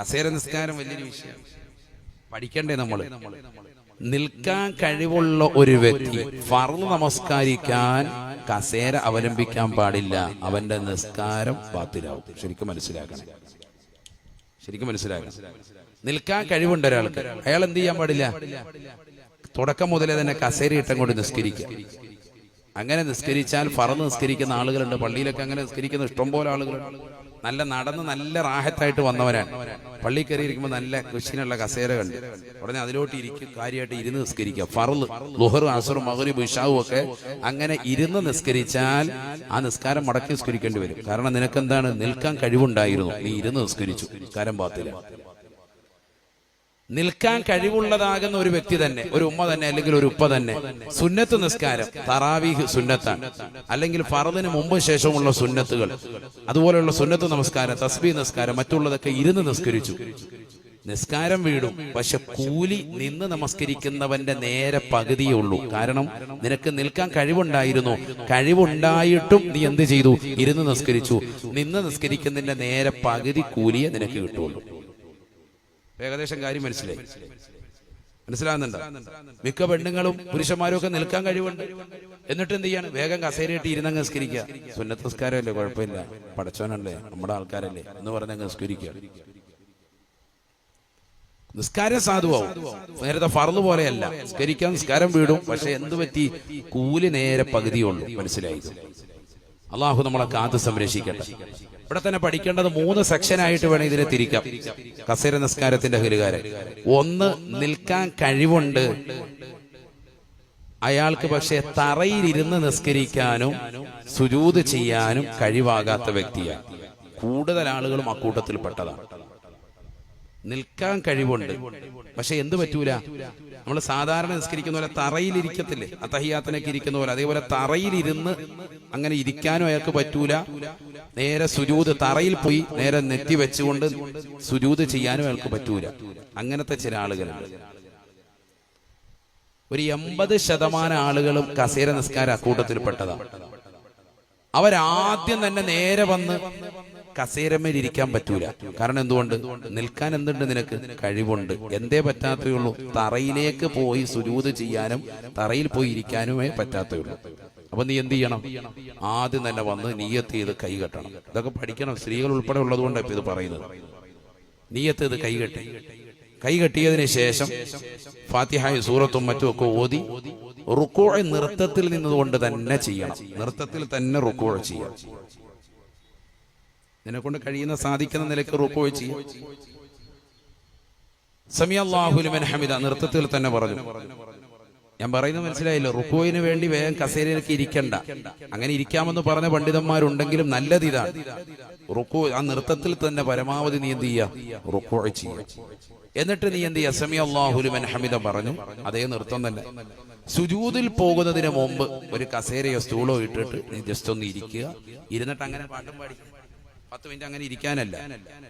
കസേര നിസ്കാരം വലിയൊരു വിഷയം. പഠിക്കണ്ടേ നമ്മൾ? നിൽക്കാൻ കഴിവുള്ള ഒരു വ്യക്തി ഫർൾ നമസ്കരിക്കാൻ കസേര അവലംബിക്കാൻ പാടില്ല. അവന്റെ നിസ്കാരം ബാത്തിലാവും. ശരിക്കും മനസ്സിലാക്കണം. ശരിക്കും മനസ്സിലാക്കണം. നിൽക്കാൻ കഴിവുണ്ട് ഒരാൾക്ക്. അയാൾ എന്ത് ചെയ്യാൻ പാടില്ല? തുടക്കം മുതലേ തന്നെ കസേര ഇട്ടം കൊണ്ട് നിസ്കരിക്കുക. അങ്ങനെ നിസ്കരിച്ചാൽ ഫറന്ന് നിസ്കരിക്കുന്ന ആളുകളുണ്ട്. പള്ളിയിലൊക്കെ അങ്ങനെ നിസ്കരിക്കുന്ന ഇഷ്ടംപോലെ ആളുകളുണ്ട്. നല്ല നടന്ന് നല്ല റാഹത്തായിട്ട് വന്നവരാണ്. പള്ളി കയറിയിരിക്കുമ്പോൾ നല്ല കൃഷിനുള്ള കസേര കണ്ട്. ഉടനെ അതിലോട്ട് ഇരിക്കും കാര്യമായിട്ട് ഇരുന്ന് നിസ്കരിക്കുക. ഫറൽ ലുഹർ അസറും മകരും ബിഷാവും ഒക്കെ അങ്ങനെ ഇരുന്ന് നിസ്കരിച്ചാൽ ആ നിസ്കാരം മടക്കി നിസ്കരിക്കേണ്ടി വരും. കാരണം നിനക്കെന്താണ്? നിൽക്കാൻ കഴിവുണ്ടായിരുന്നു. നീ ഇരുന്ന് നിസ്കരിച്ചു. നിസ്കാരം പാത്തില്ല. നിൽക്കാൻ കഴിവുള്ളതാകുന്ന ഒരു വ്യക്തി തന്നെ ഒരു ഉമ്മ തന്നെ അല്ലെങ്കിൽ ഒരു ഉപ്പ തന്നെ സുന്നത്ത് നിസ്കാരം തറാവീഹ് സുന്നത്താണ് അല്ലെങ്കിൽ ഫറദിന് മുമ്പ് ശേഷമുള്ള സുന്നത്തുകൾ അതുപോലെയുള്ള സുന്നത്ത് നമസ്കാരം തസ്ബി നിസ്കാരം മറ്റുള്ളതൊക്കെ ഇരുന്ന് നിസ്കരിച്ചു. നിസ്കാരം വീടും പക്ഷെ കൂലി നിന്ന് നമസ്കരിക്കുന്നവന്റെ നേരെ പകുതിയേ ഉള്ളൂ. കാരണം നിനക്ക് നിൽക്കാൻ കഴിവുണ്ടായിരുന്നു. കഴിവുണ്ടായിട്ടും നീ എന്ത് ചെയ്തു? ഇരുന്ന് നിസ്കരിച്ചു. നിന്ന് നിസ്കരിക്കുന്നതിന്റെ നേരെ പകുതി കൂലിയെ നിനക്ക് കിട്ടുള്ളൂ. ഏകദേശം കാര്യം മനസ്സിലായി. മനസ്സിലാകുന്നുണ്ടോ? മിക്ക പെണ്ണുങ്ങളും പുരുഷന്മാരും ഒക്കെ നിൽക്കാൻ കഴിവുണ്ട്. എന്നിട്ട് എന്ത് ചെയ്യാണ്? വേഗം കസേരയിട്ട് ഇരുന്നങ്ങ് നിസ്കരിക്കുക. സുന്നത്ത് നിസ്കാരമല്ലേ? കുഴപ്പമില്ല. പടച്ചോനല്ലേ? നമ്മുടെ ആൾക്കാരല്ലേ? എന്ന് പറഞ്ഞങ്ങ് നിസ്കരിക്കുക. നിസ്കാരം സാധുവാവും. നേരത്തെ ഫറന്ന് പോലെയല്ല. നിസ്കരിക്കാൻ നിസ്കാരം വീടും. പക്ഷെ എന്ത് പറ്റി? കൂലി നേരെ പകുതിയുള്ളൂ മനസ്സിലായി? അള്ളാഹു നമ്മളെ കാത്ത് സംരക്ഷിക്കട്ടെ. ഇവിടെ തന്നെ പഠിക്കേണ്ടത് മൂന്ന് സെക്ഷനായിട്ട് വേണം ഇതിനെ തിരിക്കാം. കസേര നിസ്കാരത്തിന്റെ ഹരികാരൻ ഒന്ന് നിൽക്കാൻ കഴിവുണ്ട്. അയാൾക്ക് പക്ഷെ തറയിലിരുന്ന് നിസ്കരിക്കാനും സുജൂത് ചെയ്യാനും കഴിവാകാത്ത വ്യക്തിയാണ്. കൂടുതൽ ആളുകളും അക്കൂട്ടത്തിൽപ്പെട്ടതാണ് നിൽക്കാൻ കഴിവുണ്ട്. പക്ഷെ എന്ത് പറ്റൂല? നമ്മൾ സാധാരണ നിസ്കരിക്കുന്ന പോലെ തറയിലിരിക്കത്തില്ലേ? അത്തഹിയാത്തനൊക്കെ ഇരിക്കുന്ന പോലെ. അതേപോലെ തറയിലിരുന്ന് അങ്ങനെ ഇരിക്കാനും അയാൾക്ക് പറ്റൂല. നേരെ സുജൂത് തറയിൽ പോയി നേരെ നെറ്റി വെച്ചുകൊണ്ട് സുജൂത് ചെയ്യാനും അയാൾക്ക് പറ്റൂല. അങ്ങനത്തെ ചില ആളുകളുണ്ട്. ഒരു എൺപത് ശതമാനം ആളുകളും കസേര നിസ്കാര അക്കൂട്ടത്തിൽപ്പെട്ടതാണ് അവരാദ്യം തന്നെ നേരെ വന്ന് കസേരമേൽ ഇരിക്കാൻ പറ്റൂല. കാരണം എന്തുകൊണ്ട്? നിൽക്കാൻ എന്തുണ്ട് നിനക്ക്? കഴിവുണ്ട്. എന്തേ പറ്റാത്തയുള്ളൂ തറയിലേക്ക് പോയി സുരൂത് ചെയ്യാനും തറയിൽ പോയി ഇരിക്കാനുമേ പറ്റാത്തയുള്ളൂ അപ്പൊ നീ എന്ത് ചെയ്യണം? ആദ്യം തന്നെ വന്ന് നീയത്ത് ചെയ്ത് കൈ കെട്ടണം. ഇതൊക്കെ പഠിക്കണം. സ്ത്രീകൾ ഉൾപ്പെടെ ഉള്ളതുകൊണ്ടാണ് ഇപ്പൊ ഇത് പറയുന്നത്. നീയത്ത് ഇത് കൈ കെട്ടി. കൈ കെട്ടിയതിന് ശേഷം ഫാത്തിഹായ സൂറത്തും മറ്റും ഒക്കെ ഓതി റുക്കോഴ നൃത്തത്തിൽ നിന്നുകൊണ്ട് തന്നെ ചെയ്യണം. നൃത്തത്തിൽ തന്നെ റുക്കോഴ ചെയ്യണം. നിന്നെ കൊണ്ട് കഴിയുന്ന സാധിക്കുന്ന നിലയ്ക്ക് റുക്കോഴ ചെയ്യും. സമിയല്ലാഹുലിമൻ ഹമിദ നൃത്തത്തിൽ തന്നെ പറഞ്ഞു. ഞാൻ പറയുന്നത് മനസ്സിലായില്ല? റുക്കോയിന് വേണ്ടി വേഗം കസേരയിലേക്ക് ഇരിക്കണ്ട. അങ്ങനെ ഇരിക്കാമെന്ന് പറഞ്ഞ പണ്ഡിതന്മാരുണ്ടെങ്കിലും നല്ലത് ഇതാണ്. റുക്കോ ആ നൃത്തത്തിൽ തന്നെ പരമാവധി നീ എന്ത് ചെയ്യുക. റുക്കോ ചെയ്യുക എന്നിട്ട് നീ എന്ത് അസമി സമി അള്ളാഹുലുമൻ ഹമിദ പറഞ്ഞു. അതേ നൃത്തം തന്നെ. സുജൂതിൽ പോകുന്നതിന് മുമ്പ് ഒരു കസേരയോ സ്റ്റൂളോ ഇട്ടിട്ട് നീ ജസ്റ്റ് ഒന്ന് ഇരിക്കുക. ഇരുന്നിട്ട് അങ്ങനെ പാട്ടും പാടി. പത്ത് മിനിറ്റ് അങ്ങനെ ഇരിക്കാനല്ല.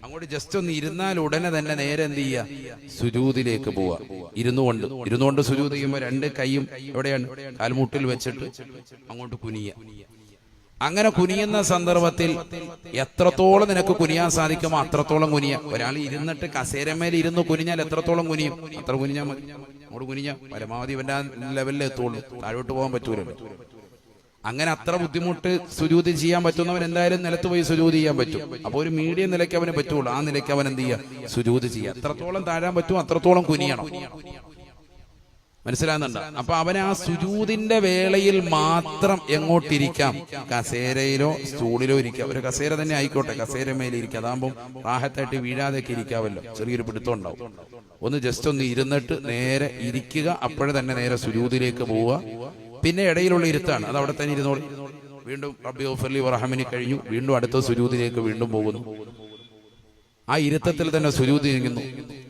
അങ്ങോട്ട് ജസ്റ്റ് ഒന്ന് ഇരുന്നാൽ ഉടനെ തന്നെ നേരെ എന്ത് ചെയ്യുക സുജൂതിലേക്ക് പോവുക. ഇരുന്നുകൊണ്ട് ഇരുന്നുകൊണ്ട് സുജൂത് ചെയ്യുമ്പോൾ രണ്ട് കൈയും എവിടെയാണ്? കാൽമുട്ടിൽ വെച്ചിട്ട് അങ്ങോട്ട് കുനിയ. അങ്ങനെ കുനിയുന്ന സന്ദർഭത്തിൽ എത്രത്തോളം നിനക്ക് കുനിയാൻ സാധിക്കുമോ അത്രത്തോളം കുനിയ. ഒരാൾ ഇരുന്നിട്ട് കസേരമേൽ ഇരുന്ന് കുനിഞ്ഞാൽ എത്രത്തോളം കുനിയും? അത്ര കുനിഞ്ഞാൽ മതി. അങ്ങോട്ട് കുനിഞ്ഞ പരമാവധി ഇവന്റെ ലെവലിൽ എത്തുള്ളൂ. താഴോട്ട് പോകാൻ പറ്റൂലല്ലോ അങ്ങനെ അത്ര ബുദ്ധിമുട്ട് സുജൂതി ചെയ്യാൻ പറ്റുന്നവൻ എന്തായാലും നിലത്ത് പോയി സുജൂതി ചെയ്യാൻ പറ്റും. അപ്പൊ ഒരു മീഡിയം നിലയ്ക്ക് അവന് പറ്റുള്ളൂ. ആ നിലയ്ക്ക് അവൻ എന്ത് ചെയ്യുക സുജൂതി ചെയ്യുക എത്രത്തോളം താഴാൻ പറ്റും അത്രത്തോളം കുനിയണം. മനസ്സിലാകുന്നുണ്ട്? അപ്പൊ അവൻ ആ സുജൂതിന്റെ വേളയിൽ മാത്രം എങ്ങോട്ടിരിക്കാം? കസേരയിലോ സ്റ്റൂളിലോ ഇരിക്കാം. ഒരു കസേര തന്നെ ആയിക്കോട്ടെ. കസേര മേലെ ഇരിക്കാം. അതാകുമ്പോൾ റാഹത്തായിട്ട് വീഴാതെയൊക്കെ ഇരിക്കാവല്ലോ. ചെറിയൊരു പിടുത്തം ഉണ്ടാവും ഒന്ന് ജസ്റ്റ് ഒന്ന് ഇരുന്നിട്ട് നേരെ ഇരിക്കുക. അപ്പോഴേ തന്നെ നേരെ സുജൂതിലേക്ക് പോവുക. പിന്നെ ഇടയിലുള്ള ഇരുത്താണ്. അത് അവിടെ തന്നെ ഇരുന്നോളി. വീണ്ടും റബ്ബി ഓഫർലി വറഹമിനി കഴിഞ്ഞു. വീണ്ടും അടുത്ത സുജൂതിലേക്ക് വീണ്ടും പോകുന്നു. ആ ഇരുത്തത്തിൽ തന്നെ സുജൂതി ഇരിക്കുന്നു.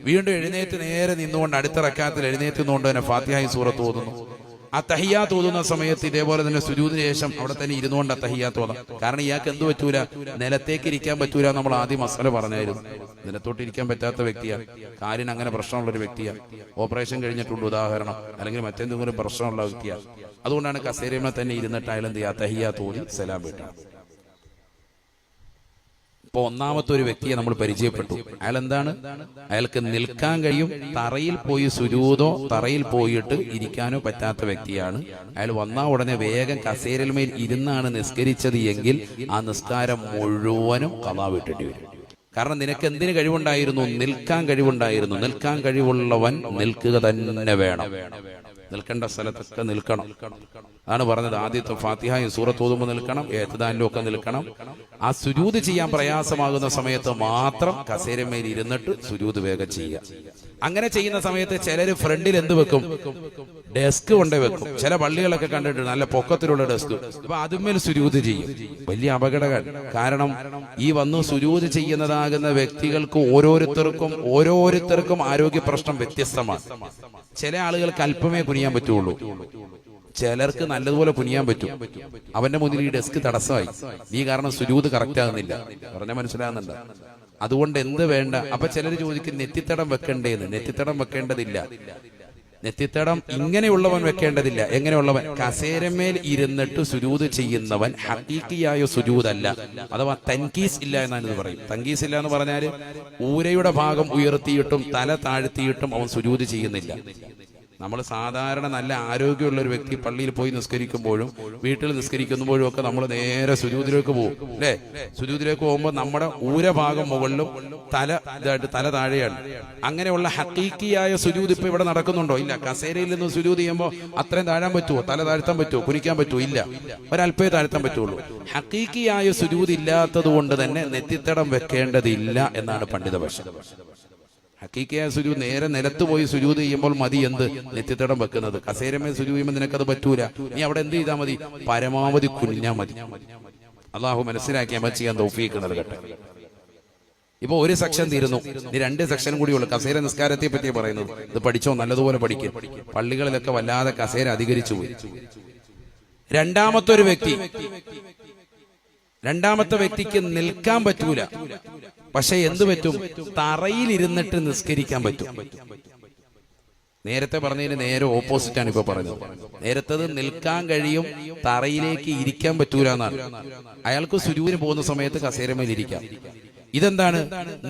വീണ്ടും എഴുന്നേറ്റ് നേരെ നിന്നുകൊണ്ട് അടുത്ത റക്കാത്തിൽ എഴുന്നേറ്റ് നിന്നുകൊണ്ട് തന്നെ ഫാത്തിഹായി സൂറത്ത് ഓതുന്നു. ആ തഹിയാത്ത് തോന്നുന്ന സമയത്ത് ഇതേപോലെ തന്നെ സുജൂതിന് ശേഷം അവിടെ തന്നെ ഇരുന്നുകൊണ്ട് ആ തഹിയാത്ത് തോന്നാം കാരണം ഇയാൾക്ക് എന്ത് പറ്റൂല? നിലത്തേക്ക് ഇരിക്കാൻ പറ്റൂല നമ്മൾ ആദ്യം അസല പറഞ്ഞായിരുന്നു. നിലത്തോട്ട് ഇരിക്കാൻ പറ്റാത്ത വ്യക്തിയാണ് കാലിന് അങ്ങനെ പ്രശ്നമുള്ള ഒരു വ്യക്തിയാണ് ഓപ്പറേഷൻ കഴിഞ്ഞിട്ടുണ്ട് ഉദാഹരണം. അല്ലെങ്കിൽ മറ്റെന്തെങ്കിലും പ്രശ്നമുള്ള വ്യക്തിയാണ് അതുകൊണ്ടാണ് കസേരമ്മ തന്നെ ഇരുന്നിട്ട് അയാൾ എന്ത് ചെയ്യുക? തഹിയാത്ത് തോന്നി സലാം വിട്ടാണ് ഇപ്പൊ ഒന്നാമത്തെ ഒരു വ്യക്തിയെ നമ്മൾ പരിചയപ്പെട്ടു. അയാൾ എന്താണ് അയാൾക്ക് നിൽക്കാൻ കഴിയും തറയിൽ പോയി സുരൂതോ തറയിൽ പോയിട്ട് ഇരിക്കാനോ പറ്റാത്ത വ്യക്തിയാണ്. അയാൾ വന്ന ഉടനെ വേഗം കസേരൽമേൽ ഇരുന്നാണ് നിസ്കരിച്ചത് എങ്കിൽ ആ നിസ്കാരം മുഴുവനും കഥാ വിട്ടേണ്ടി വരും. കാരണം നിനക്ക് എന്തിന് കഴിവുണ്ടായിരുന്നു? നിൽക്കാൻ കഴിവുണ്ടായിരുന്നു. നിൽക്കാൻ കഴിവുള്ളവൻ നിൽക്കുക തന്നെ വേണം. നിൽക്കേണ്ട സ്ഥലത്തൊക്കെ നിൽക്കണം. അതാണ് പറഞ്ഞത് ആദ്യത്തെ ഫാത്തിഹായും സൂറത്ത് ഓതുമ്പോൾ നിൽക്കണം ഏത്തദാനിലും ഒക്കെ നിൽക്കണം. ആ സുജൂത് ചെയ്യാൻ പ്രയാസമാകുന്ന സമയത്ത് മാത്രം കസേരമേൽ ഇരുന്നിട്ട് സുജൂത് വേഗം ചെയ്യുക. അങ്ങനെ ചെയ്യുന്ന സമയത്ത് ചിലര് ഫ്രണ്ടിൽ എന്ത് വെക്കും? ഡെസ്ക് കൊണ്ടേ വെക്കും. ചില പള്ളികളൊക്കെ കണ്ടിട്ടുണ്ട് നല്ല പൊക്കത്തിലുള്ള ഡെസ്ക്. അപ്പൊ അതുമേൽ സുരൂത് ചെയ്യും. വലിയ അപകടമാണ് കാരണം ഈ വന്ന് സുരൂത് ചെയ്യുന്നതാകുന്ന വ്യക്തികൾക്ക് ഓരോരുത്തർക്കും ഓരോരുത്തർക്കും ആരോഗ്യ പ്രശ്നം വ്യത്യസ്തമാണ്. ചില ആളുകൾക്ക് അല്പമേ കുനിയാൻ പറ്റുള്ളൂ. ചിലർക്ക് നല്ലതുപോലെ കുനിയാൻ പറ്റും. അവന്റെ മുന്നിൽ ഈ ഡെസ്ക് തടസ്സമായി. നീ കാരണം സുരൂത് കറക്റ്റ് ആകുന്നില്ല. പറഞ്ഞ മനസ്സിലാകുന്നുണ്ട്? അതുകൊണ്ട് എന്ത് വേണ്ട? അപ്പൊ ചിലർ ചോദിക്കും നെറ്റിത്തടം വെക്കണ്ടേന്ന്. നെറ്റിത്തടം വെക്കേണ്ടതില്ല. നെറ്റിത്തടം ഇങ്ങനെയുള്ളവൻ വെക്കേണ്ടതില്ല. എങ്ങനെയുള്ളവൻ? കസേരമേൽ ഇരുന്നിട്ട് സുജൂത് ചെയ്യുന്നവൻ ഹക്കീക്കിയായ സുജൂതല്ല അഥവാ തൻകീസ് ഇല്ല എന്നാണ് ഇത് പറയും. തൻകീസ് ഇല്ല എന്ന് പറഞ്ഞാൽ ഊരയുടെ ഭാഗം ഉയർത്തിയിട്ടും തല താഴ്ത്തിയിട്ടും അവൻ സുജൂത് ചെയ്യുന്നില്ല. നമ്മൾ സാധാരണ നല്ല ആരോഗ്യമുള്ള ഒരു വ്യക്തി പള്ളിയിൽ പോയി നിസ്കരിക്കുമ്പോഴും വീട്ടിൽ നിസ്കരിക്കുമ്പോഴും ഒക്കെ നമ്മൾ നേരെ സുജൂതിലേക്ക് പോകും അല്ലേ? സുജൂതിലേക്ക് പോകുമ്പോൾ നമ്മുടെ ഊരഭാഗം മുകളിലും തല ഇതായിട്ട് തല താഴെയാണ്. അങ്ങനെയുള്ള ഹക്കീക്കിയായ സുജൂത് ഇപ്പൊ ഇവിടെ നടക്കുന്നുണ്ടോ? ഇല്ല. കസേരയിൽ നിന്ന് സുജൂത് ചെയ്യുമ്പോൾ അത്രയും താഴാൻ പറ്റുമോ? തല താഴ്ത്താൻ പറ്റുമോ? കുനിക്കാൻ പറ്റുമോ? ഇല്ല. ഒരല്പേ താഴ്ത്താൻ പറ്റുള്ളൂ. ഹക്കീക്കിയായ സുജൂത് ഇല്ലാത്തത് കൊണ്ട് തന്നെ നെറ്റിത്തടം വെക്കേണ്ടതില്ല എന്നാണ് പണ്ഡിതപക്ഷം. ഹക്കീക്കയായ സുജു നേരെ നിലത്ത് പോയി സുജൂത് ചെയ്യുമ്പോൾ മതി എന്ത്? നെറ്റിത്തടം വെക്കുന്നത്. കസേരമേ സുജു ചെയ്യുമ്പോൾ നിനക്കത് പറ്റൂല. നീ അവിടെ എന്ത് ചെയ്താൽ മതി? പരമാവധി കുഞ്ഞാ മതി. അള്ളാഹു മനസ്സിലാക്കി അമ്മ ചെയ്യാൻ തൗഫീക്കുന്നത് നൽകട്ടെ. ഇപ്പൊ ഒരു സെക്ഷൻ തീരുന്നു. ഇനി രണ്ട് സെക്ഷൻ ഉള്ളു കസേര നിസ്കാരത്തെ പറ്റി പറയുന്നത്. ഇത് പഠിച്ചോ? നല്ലതുപോലെ പഠിക്കും. പള്ളികളിലൊക്കെ വല്ലാതെ കസേര അധികരിച്ചു പോയി. രണ്ടാമത്തെ ഒരു വ്യക്തി. രണ്ടാമത്തെ വ്യക്തിക്ക് നിൽക്കാൻ പറ്റൂല. പക്ഷെ എന്തു പറ്റും? തറയിലിരുന്നിട്ട് നിസ്കരിക്കാൻ പറ്റും. നേരത്തെ പറഞ്ഞതിന് നേരെ ഓപ്പോസിറ്റ് ആണ് ഇപ്പൊ പറഞ്ഞത് നേരത്തത് നിൽക്കാൻ കഴിയും തറയിലേക്ക് ഇരിക്കാൻ പറ്റൂല എന്നാണ്. അയാൾക്ക് സുരൂരിന് പോകുന്ന സമയത്ത് കസേരമേൽ ഇതെന്താണ്?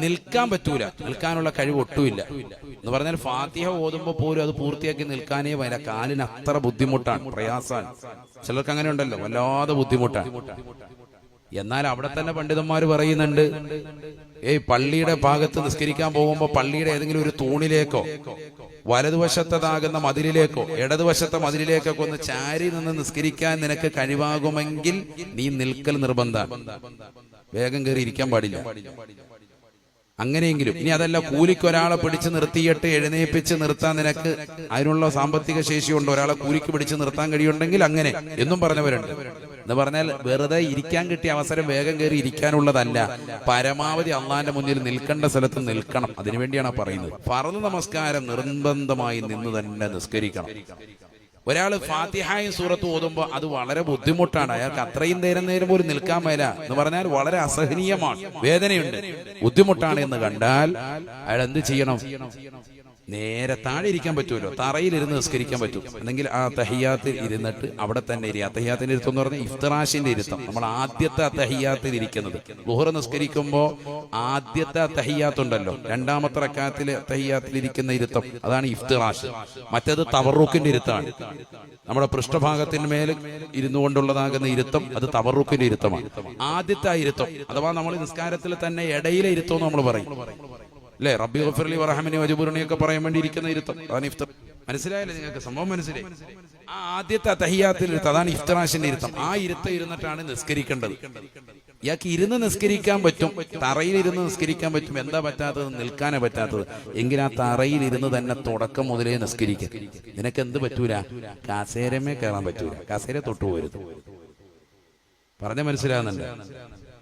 നിൽക്കാൻ പറ്റൂല. നിൽക്കാനുള്ള കഴിവ് ഒട്ടുമില്ല. എന്ന് പറഞ്ഞാൽ ഫാത്തിഹ ഓതുമ്പോ പോലും അത് പൂർത്തിയാക്കി നിൽക്കാനേ വര കാലിന് അത്ര ബുദ്ധിമുട്ടാണ് പ്രയാസാണ് ചിലർക്ക് അങ്ങനെ ഉണ്ടല്ലോ വല്ലാതെ ബുദ്ധിമുട്ടാണ്. എന്നാൽ അവിടെ തന്നെ പണ്ഡിതന്മാർ പറയുന്നുണ്ട് ഏയ് പള്ളിയുടെ ഭാഗത്ത് നിസ്കരിക്കാൻ പോകുമ്പോ പള്ളിയുടെ ഏതെങ്കിലും ഒരു തൂണിലേക്കോ വലതുവശത്തതാകുന്ന മതിലിലേക്കോ ഇടതുവശത്തെ മതിലിലേക്കൊക്കെ ഒന്ന് ചാരി നിന്ന് നിസ്കരിക്കാൻ നിനക്ക് കഴിവാകുമെങ്കിൽ നീ നിൽക്കൽ നിർബന്ധ. വേഗം കയറി ഇരിക്കാൻ പാടില്ല. അങ്ങനെയെങ്കിലും ഇനി അതല്ല കൂലിക്ക് ഒരാളെ പിടിച്ച് നിർത്തിയിട്ട് എഴുന്നേപ്പിച്ച് നിർത്താൻ നിനക്ക് അതിനുള്ള സാമ്പത്തിക ശേഷിയുണ്ട്. ഒരാളെ കൂലിക്ക് പിടിച്ച് നിർത്താൻ കഴിയുണ്ടെങ്കിൽ അങ്ങനെ. എന്നും പറഞ്ഞവരുണ്ട്. എന്ന് പറഞ്ഞാൽ വെറുതെ ഇരിക്കാൻ കിട്ടിയ അവസരം വേഗം കയറി ഇരിക്കാനുള്ളതല്ല. പരമാവധി അള്ളാന്റെ മുന്നിൽ നിൽക്കേണ്ട സ്ഥലത്ത് നിൽക്കണം. അതിനുവേണ്ടിയാണ് പറയുന്നത്. പറന്ന് നമസ്കാരം നിർബന്ധമായി നിന്ന് തന്നെ നിസ്കരിക്കണം. ഒരാൾ ഫാത്തിഹായും സൂറത്ത് ഓതുമ്പോൾ അത് വളരെ ബുദ്ധിമുട്ടാണ്. അയാൾക്ക് അത്രയും നേരം നേരം പോലും നിൽക്കാൻ മേല എന്ന് പറഞ്ഞാൽ വളരെ അസഹനീയമാണ്. വേദനയുണ്ട്. ബുദ്ധിമുട്ടാണ് എന്ന് കണ്ടാൽ അയാൾ എന്ത് ചെയ്യണം. നേരെ താഴെ ഇരിക്കാൻ പറ്റുമല്ലോ. തറയിലിരുന്ന് നിസ്കരിക്കാൻ പറ്റും. അല്ലെങ്കിൽ ആ തഹിയാത്തിൽ ഇരുന്നിട്ട് അവിടെ തന്നെ ഇരി. ആ തഹിയാത്തിന്റെ ഇരുത്തം എന്ന് പറഞ്ഞാൽ ഇഫ്തറാശിന്റെ ഇരുത്തം. നമ്മൾ ആദ്യത്തെ ആ തഹിയാത്തിൽ ഇരിക്കുന്നത്. ബുഹർ നിസ്കരിക്കുമ്പോൾ ആദ്യത്തെ ആ തഹിയാത്ത് ഉണ്ടല്ലോ രണ്ടാമത്തെ റക്കാത്തിലെ തഹിയാത്തിൽ ഇരിക്കുന്ന ഇരുത്തം. അതാണ് ഇഫ്തറാഷ്. മറ്റേത് തവറൂക്കിന്റെ ഇരുത്താണ്. നമ്മുടെ പൃഷ്ഠഭാഗത്തിന് മേൽ ഇരുന്നു കൊണ്ടുള്ളതാകുന്ന ഇരുത്തം അത് തവറൂക്കിന്റെ ഇരുത്തമാണ്. ആദ്യത്തെ ഇരുത്തം. അഥവാ നമ്മൾ നിസ്കാരത്തിൽ തന്നെ ഇടയിലെ ഇരുത്തം നമ്മൾ പറയും. അല്ലേ? റബ്ബി ഗഫർലി വറഹമിനി വജുബുറിനെ ഒക്കെ പറയാൻ വേണ്ടി ഇരിക്കുന്ന ഇരുത്തം. അതാണ് ഇഫ്തർ. മനസ്സിലായല്ലേ നിങ്ങൾക്ക്? സംഭവം മനസ്സിലായി. ആ ആദ്യത്തെ തഹിയാത്തിൽ ഇരുത്തം. അതാണ് ഇഫ്തറാഷിന്റെ ഇരുത്തം. ആ ഇരുത്തം ഇരുന്നിട്ടാണ് നിസ്കരിക്കേണ്ടത്. ഇയാൾക്ക് ഇരുന്ന് നിസ്കരിക്കാൻ പറ്റും. തറയിൽ ഇരുന്ന് നിസ്കരിക്കാൻ പറ്റും. എന്താ പറ്റാത്തത്? നിൽക്കാനേ പറ്റാത്തത്. എങ്കിൽ ആ തറയിൽ ഇരുന്ന് തന്നെ തുടക്കം മുതലേ നിസ്കരിക്കും. നിനക്ക് എന്ത് പറ്റൂല? കാസേരമേ കയറാൻ പറ്റൂല. കാസേര തൊട്ടു പോരുത്. പറഞ്ഞ മനസ്സിലാകുന്നുണ്ട്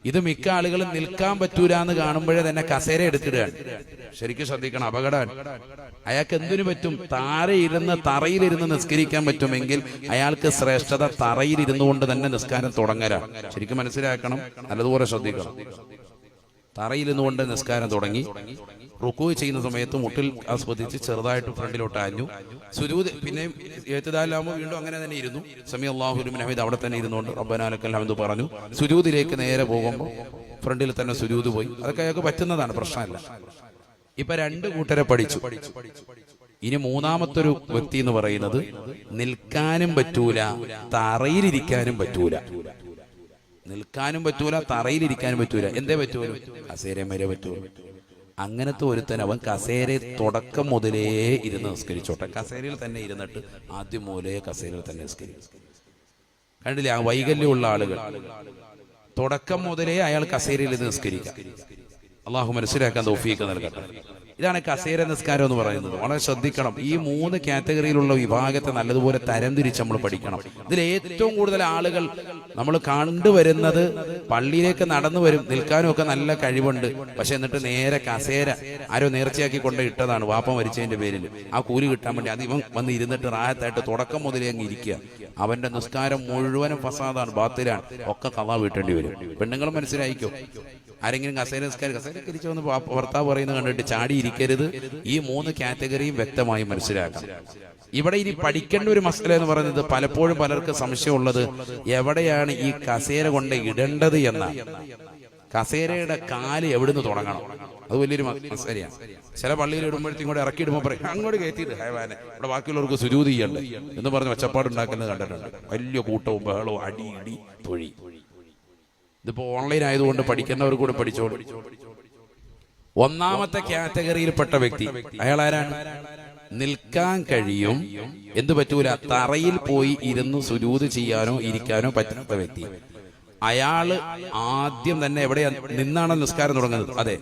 ഇത് മിക്ക ആളുകളും നിൽക്കാൻ പറ്റൂല എന്ന് കാണുമ്പോഴേ തന്നെ കസേര എടുത്തിടുകയാണ്. ശരിക്കും ശ്രദ്ധിക്കണം അപകടം അയാൾക്ക് എന്തിനു പറ്റും? താരയിരുന്ന് തറയിലിരുന്ന് നിസ്കരിക്കാൻ പറ്റുമെങ്കിൽ അയാൾക്ക് ശ്രേഷ്ഠത തറയിലിരുന്നു കൊണ്ട് തന്നെ നിസ്കാരം തുടങ്ങരാ. ശരിക്കും മനസ്സിലാക്കണം നല്ലതുപോലെ ശ്രദ്ധിക്കണം. തറയിലിരുന്നു കൊണ്ട് നിസ്കാരം തുടങ്ങി. റുക്കു ചെയ്യുന്ന സമയത്ത് മുട്ടിൽ ആസ്വദിച്ച് ചെറുതായിട്ട് ഫ്രണ്ടിലോട്ട് ആഞ്ഞു. സുജൂദ് പിന്നെ എഴുത്തുദാലാകുമ്പോൾ വീണ്ടും അങ്ങനെ തന്നെ ഇരുന്നു. സമി അള്ളാഹുലും ഹമീദ് അവിടെ തന്നെ ഇരുന്നുകൊണ്ട് റബ്ബനാലക്കൽ ഹമീദ് പറഞ്ഞു. സുജൂദിലേക്ക് നേരെ പോകുമ്പോൾ ഫ്രണ്ടിൽ തന്നെ സുജൂദ് പോയി. അതൊക്കെ അയാൾക്ക് പറ്റുന്നതാണ് പ്രശ്നമല്ല. ഇപ്പൊ രണ്ട് കൂട്ടരെ പഠിച്ചു. ഇനി മൂന്നാമത്തൊരു വ്യക്തി എന്ന് പറയുന്നത് നിൽക്കാനും പറ്റൂല തറയിലിരിക്കാനും പറ്റൂല. നിൽക്കാനും പറ്റൂല തറയിലിരിക്കാനും പറ്റൂല. എന്തേ പറ്റൂല അസേരമേരെ പറ്റൂല അങ്ങനത്തെ ഒരുത്തൻ അവൻ കസേര തുടക്കം മുതലേ ഇരുന്ന് നിസ്കരിച്ചോട്ടെ. കസേരയിൽ തന്നെ ഇരുന്നിട്ട് ആദ്യം മുതലേ കസേരയിൽ തന്നെ നിസ്കരിക്കും. കണ്ടില്ലേ? ആ വൈകല്യമുള്ള ആളുകൾ. തുടക്കം മുതലേ അയാൾ കസേരയിൽ നിസ്കരിക്കാം അള്ളാഹു മനസ്സിലാക്കാൻ തോഫീക്ക് നൽകട്ടെ. ഇതാണ് കസേര നിസ്കാരം എന്ന് പറയുന്നത്. വളരെ ശ്രദ്ധിക്കണം. ഈ മൂന്ന് കാറ്റഗറിയിലുള്ള വിഭാഗത്തെ നല്ലതുപോലെ തരംതിരിച്ച് നമ്മൾ പഠിക്കണം. ഇതിൽ ഏറ്റവും കൂടുതൽ ആളുകൾ നമ്മൾ കണ്ടുവരുന്നത് പള്ളിയിലേക്ക് നടന്നു വരും. നിൽക്കാനും ഒക്കെ നല്ല കഴിവുണ്ട്. പക്ഷെ എന്നിട്ട് നേരെ കസേര ആരോ നേർച്ചയാക്കി കൊണ്ട് ഇട്ടതാണ് വാപ്പ മരിച്ചതിന്റെ പേരിൽ. ആ കൂലി കിട്ടാൻ വേണ്ടി അത് ഇവൻ വന്ന് ഇരുന്നിട്ട് റായത്തായിട്ട് തുടക്കം മുതലേ അങ്ങ് ഇരിക്കുക. അവന്റെ നിസ്കാരം മുഴുവനും ഫസാദാണ് ബാത്തിലാണ്. ഒക്കെ കഥ വീട്ടേണ്ടി വരും. പെണ്ണുങ്ങൾ മനസ്സിലായിക്കോ? ആരെങ്കിലും കസേര കസേര തിരിച്ചു വന്ന് ഭർത്താവ് പറയുന്നത് കണ്ടിട്ട് ചാടി ഇരിക്കരുത് ഈ മൂന്ന് കാറ്റഗറിയും വ്യക്തമായി മനസ്സിലാക്കാം. ഇവിടെ ഇനി പഠിക്കേണ്ട ഒരു മസല എന്ന് പറയുന്നത് പലപ്പോഴും പലർക്ക് സംശയമുള്ളത് എവിടെയാണ് ഈ കസേര കൊണ്ട് ഇടേണ്ടത് എന്ന. കസേരയുടെ കാൽ എവിടുന്ന് തുടങ്ങണം? അത് വലിയൊരു മസലയാണ്. ചില പള്ളിയിൽ ഇടുമ്പോഴത്തേക്കും കൂടെ ഇറക്കി ഇടുമ്പോൾ പറയും അങ്ങോട്ട് കയറ്റിയിട്ട് ഹേവാനെ ഇവിടെ ബാക്കിയുള്ളവർക്ക് സുരൂതി ചെയ്യണ്ടേ. എന്ന് പറഞ്ഞ് ഒച്ചപ്പാട് ഉണ്ടാക്കുന്നത് കണ്ടിട്ടുണ്ട്. വലിയ കൂട്ടവും ബഹളവും അടി ഇടി തൊഴി. ഇതിപ്പോ ഓൺലൈൻ ആയതുകൊണ്ട് പഠിക്കുന്നവർ കൂടെ പഠിച്ചോളൂ. ഒന്നാമത്തെ കാറ്റഗറിയിൽപ്പെട്ട വ്യക്തി അയാൾ ആരാണ് നിൽക്കാൻ കഴിയും. എന്തു പറ്റൂല. തറയിൽ പോയി ഇരുന്ന് സുരൂത് ചെയ്യാനോ ഇരിക്കാനോ പറ്റാത്ത വ്യക്തി. അയാൾ ആദ്യം തന്നെ എവിടെയാ നിന്നാണ് നിസ്കാരം തുടങ്ങുന്നത്? അതെ.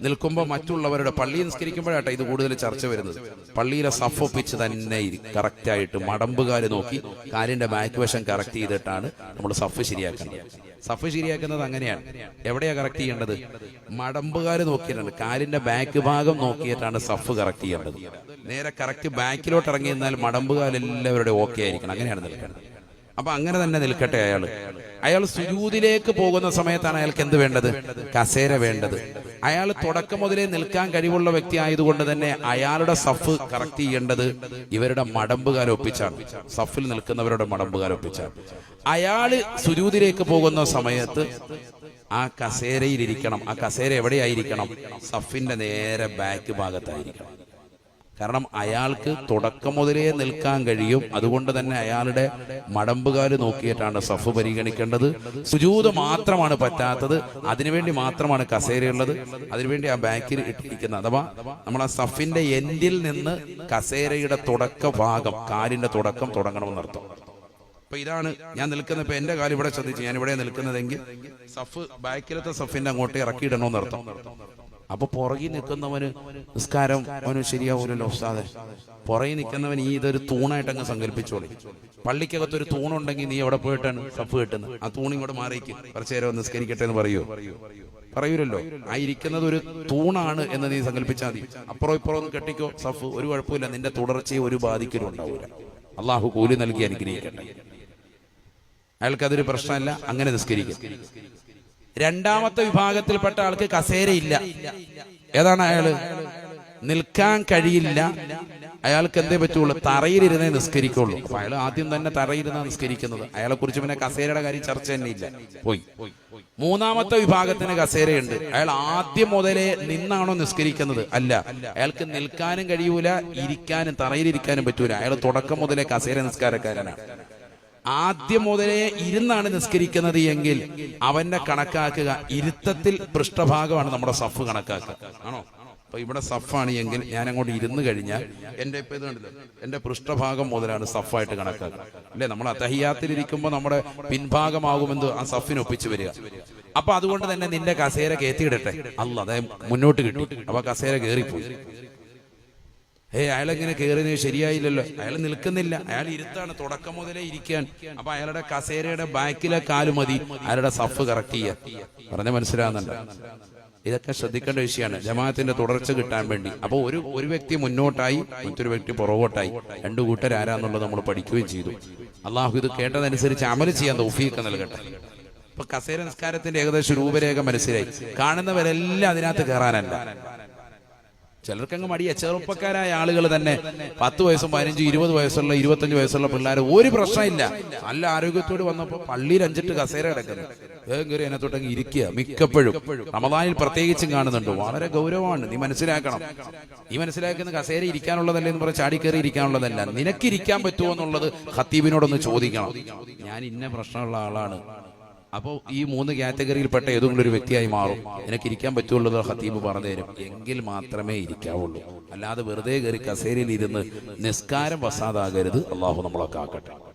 നിൽക്കുമ്പോൾ മറ്റുള്ളവരുടെ പള്ളി നിസ്കരിക്കുമ്പോഴാട്ടെ ഇത് കൂടുതൽ ചർച്ച വരുന്നത്. പള്ളിയിലെ സഫ് ഒപ്പിച്ച് തന്നെ കറക്റ്റ് ആയിട്ട് മടമ്പുകാര് നോക്കി കാലിന്റെ ബാക്ക് വശം കറക്റ്റ് ചെയ്തിട്ടാണ് നമ്മൾ സഫ് ശരിയാക്കേണ്ടത് സഫ് ശരിയാക്കുന്നത് അങ്ങനെയാണ്. എവിടെയാ കറക്റ്റ് ചെയ്യേണ്ടത്? മടമ്പുകാർ നോക്കിയിട്ടുണ്ട്. കാലിന്റെ ബാക്ക് ഭാഗം നോക്കിയിട്ടാണ് സഫ് കറക്റ്റ് ചെയ്യേണ്ടത്. നേരെ കറക്റ്റ് ബാക്കിലോട്ട് ഇറങ്ങി നിന്നാൽ മടമ്പുകാൽ ഓക്കെ ആയിരിക്കണം. അങ്ങനെയാണ് നിൽക്കേണ്ടത് അപ്പൊ അങ്ങനെ തന്നെ നിൽക്കട്ടെ അയാൾ അയാൾ സുജൂതിലേക്ക് പോകുന്ന സമയത്താണ് അയാൾക്ക് എന്ത് വേണ്ടത്? കസേര വേണ്ടത്. അയാൾ തുടക്കം മുതലേ നിൽക്കാൻ കഴിവുള്ള വ്യക്തി ആയതുകൊണ്ട് തന്നെ അയാളുടെ സഫ് കറക്റ്റ് ചെയ്യേണ്ടത് ഇവരുടെ മടമ്പുകാരൊപ്പിച്ചാണ് സഫിൽ നിൽക്കുന്നവരുടെ മടമ്പുകാരൊപ്പിച്ചാണ് അയാൾ സുജൂതിലേക്ക് പോകുന്ന സമയത്ത് ആ കസേരയിലിരിക്കണം ആ കസേര എവിടെയായിരിക്കണം? സഫിന്റെ നേരെ ബാക്ക് ഭാഗത്തായിരിക്കണം. കാരണം അയാൾക്ക് തുടക്കം മുതലേ നിൽക്കാൻ കഴിയും. അതുകൊണ്ട് തന്നെ അയാളുടെ മടമ്പുകാൽ നോക്കിയിട്ടാണ് സഫ് പരിഗണിക്കേണ്ടത്. സുജൂത് മാത്രമാണ് പറ്റാത്തത്. അതിനുവേണ്ടി മാത്രമാണ് കസേരയുള്ളത്. അതിനുവേണ്ടി ആ ബാക്കിൽ ഇട്ടിരിക്കുന്നത്. അഥവാ നമ്മൾ ആ സഫിന്റെ എൻഡിൽ നിന്ന് കസേരയുടെ തുടക്ക ഭാഗം കാലിന്റെ തുടക്കം തുടങ്ങണമെന്നർത്ഥം അപ്പൊ ഇതാണ് ഞാൻ നിൽക്കുന്ന ഇപ്പൊ എന്റെ കാലം ഇവിടെ ശ്രദ്ധിച്ചു ഞാൻ ഇവിടെ നിൽക്കുന്നതെങ്കിൽ സഫ് ബാക്കിലത്തെ സഫിന്റെ അങ്ങോട്ട് ഇറക്കിയിടണമെന്നർത്ഥം അപ്പൊ പുറകിൽ നിൽക്കുന്നവന് നിസ്കാരം അവന് ശരിയാവൂലല്ലോ ഉസ്താദെ. പുറകിൽ നിൽക്കുന്നവൻ ഈ ഇതൊരു തൂണായിട്ട് അങ്ങ് സങ്കല്പിച്ചോളി. പള്ളിക്കകത്ത് ഒരു തൂണുണ്ടെങ്കിൽ നീ എവിടെ പോയിട്ടാണ് കപ്പ് കിട്ടുന്നത്? ആ തൂണി ഇങ്ങോട്ട് മാറിക്ക്. കുറച്ചു നേരം നിസ്കരിക്കട്ടെ എന്ന് പറയൂ. പറയൂലല്ലോ. ആ ഇരിക്കുന്നത് ഒരു തൂണാണ് എന്ന് നീ സങ്കല്പിച്ചാൽ മതി. അപ്പുറം ഇപ്പുറം ഒന്ന് കെട്ടിക്കോ. സഫ് ഒരു കുഴപ്പമില്ല. നിന്റെ തുടർച്ചയെ ഒരു ബാധിക്കലും ഉണ്ടാവില്ല അള്ളാഹു കൂലി നൽകി അനുഗ്രഹിക്കട്ടെ. അയാൾക്ക് അതൊരു പ്രശ്നമല്ല. അങ്ങനെ നിസ്കരിക്കും. രണ്ടാമത്തെ വിഭാഗത്തിൽപ്പെട്ട ആൾക്ക് കസേരയില്ല. ഏതാണ് അയാൾ? നിൽക്കാൻ കഴിയില്ല. അയാൾക്ക് എന്തേ പറ്റുള്ളൂ? തറയിലിരുന്നേ നിസ്കരിക്കുള്ളൂ. അപ്പൊ അയാൾ ആദ്യം തന്നെ തറയിരുന്ന നിസ്കരിക്കുന്നത്. അയാളെ കുറിച്ച് പിന്നെ കസേരയുടെ കാര്യം ചർച്ച തന്നെ ഇല്ല. പോയി. മൂന്നാമത്തെ വിഭാഗത്തിന് കസേരയുണ്ട്. അയാൾ ആദ്യം മുതലേ നിന്നാണോ നിസ്കരിക്കുന്നത്? അല്ല. അയാൾക്ക് നിൽക്കാനും കഴിയൂല ഇരിക്കാനും തറയിലിരിക്കാനും പറ്റൂല. അയാൾ തുടക്കം മുതലേ കസേര നിസ്കാരക്കാരനാണ്. ആദ്യം മുതലേ ഇരുന്നാണ് നിസ്കരിക്കുന്നത് എങ്കിൽ അവന്റെ കണക്കാക്കുക. ഇരുത്തത്തിൽ പൃഷ്ഠഭാഗമാണ് നമ്മുടെ സഫ് കണക്കാക്കുക. ആണോ? അപ്പൊ ഇവിടെ സഫാണ് എങ്കിൽ ഞാൻ അങ്ങോട്ട് ഇരുന്ന് കഴിഞ്ഞാൽ എന്റെ ഇപ്പൊ ഇത് കണ്ടില്ലേ? എന്റെ പൃഷ്ഠഭാഗം മുതലാണ് സഫായിട്ട് കണക്കാക്കുക. അല്ലെ? നമ്മൾ അത്തഹിയാത്തിലിരിക്കുമ്പോൾ നമ്മുടെ പിൻഭാഗമാകുമെന്ന് ആ സഫിന് ഒപ്പിച്ചു വരിക. അപ്പൊ അതുകൊണ്ട് തന്നെ നിന്റെ കസേര കയറ്റിയിടട്ടെ. അല്ല അതെ മുന്നോട്ട് കിട്ടി. അപ്പൊ കസേര കയറിപ്പോയി. ഏ അയാളെങ്ങനെ കയറിയത് ശരിയായില്ലല്ലോ. അയാൾ നിൽക്കുന്നില്ല. അയാൾ ഇരുത്താണ്. തുടക്കം മുതലേ ഇരിക്കാൻ അപ്പൊ അയാളുടെ കസേരയുടെ ബാക്കിലെ കാലു മതി. അയാളുടെ സഫ് കറക്റ്റ് ചെയ്യാ. പറഞ്ഞ മനസ്സിലാകുന്നുണ്ട് ഇതൊക്കെ ശ്രദ്ധിക്കേണ്ട വിഷയമാണ്. ജമാഅത്തിന്റെ തുടർച്ച കിട്ടാൻ വേണ്ടി. അപ്പൊ ഒരു ഒരു വ്യക്തി മുന്നോട്ടായി മറ്റൊരു വ്യക്തി പുറകോട്ടായി. രണ്ടു കൂട്ടർ ആരാന്നുള്ളത് നമ്മൾ പഠിക്കുകയും ചെയ്തു. അള്ളാഹു ഇത് കേട്ടതനുസരിച്ച് അമൽ ചെയ്യാൻ തോഫിയൊക്കെ നൽകട്ടെ. ഇപ്പൊ കസേര നിസ്കാരത്തിന്റെ ഏകദേശം രൂപരേഖ മനസ്സിലായി. കാണുന്നവരെല്ലാം അതിനകത്ത് കയറാനല്ല ചിലർക്കങ്ങ് മടി. ചെറുപ്പക്കാരായ ആളുകൾ തന്നെ പത്ത് വയസ്സും പതിനഞ്ചും ഇരുപത് വയസ്സുള്ള ഇരുപത്തഞ്ച് വയസ്സുള്ള പിള്ളേർ ഒരു പ്രശ്നമില്ല. നല്ല ആരോഗ്യത്തോട് വന്നപ്പോൾ പള്ളിയിൽ അഞ്ചിട്ട് കസേര കിടക്കുന്നു. വേഗം കയറി അതിനകത്തോട്ടങ്ങ് ഇരിക്കുക മിക്കപ്പോഴും. റമദാനിൽ പ്രത്യേകിച്ചും കാണുന്നുണ്ട്. വളരെ ഗൗരവമാണ്. നീ മനസ്സിലാക്കണം. നീ മനസ്സിലാക്കുന്ന കസേര ഇരിക്കാനുള്ളതല്ലേ എന്ന് പറഞ്ഞാൽ ചാടി കയറി ഇരിക്കാനുള്ളതല്ല. നിനക്ക് ഇരിക്കാൻ പറ്റുമോ എന്നുള്ളത് ഖത്തീബിനോടൊന്ന് ചോദിക്കണം. ഞാൻ ഇന്ന പ്രശ്നമുള്ള ആളാണ്. അപ്പോൾ ഈ മൂന്ന് കാറ്റഗറിയിൽപ്പെട്ട ഏതെങ്കിലും ഒരു വ്യക്തിയായി മാറും. എനിക്ക് ഇരിക്കാൻ പറ്റുള്ളൂ ഹത്തീബ് ഖത്തീബ് പറഞ്ഞു തരും. എങ്കിൽ മാത്രമേ ഇരിക്കാവുള്ളൂ. അല്ലാതെ വെറുതെ കയറി കസേരയിൽ ഇരുന്ന് നിസ്കാരം വസാതാകരുത് അള്ളാഹു നമ്മളൊക്കെ ആക്കട്ടെ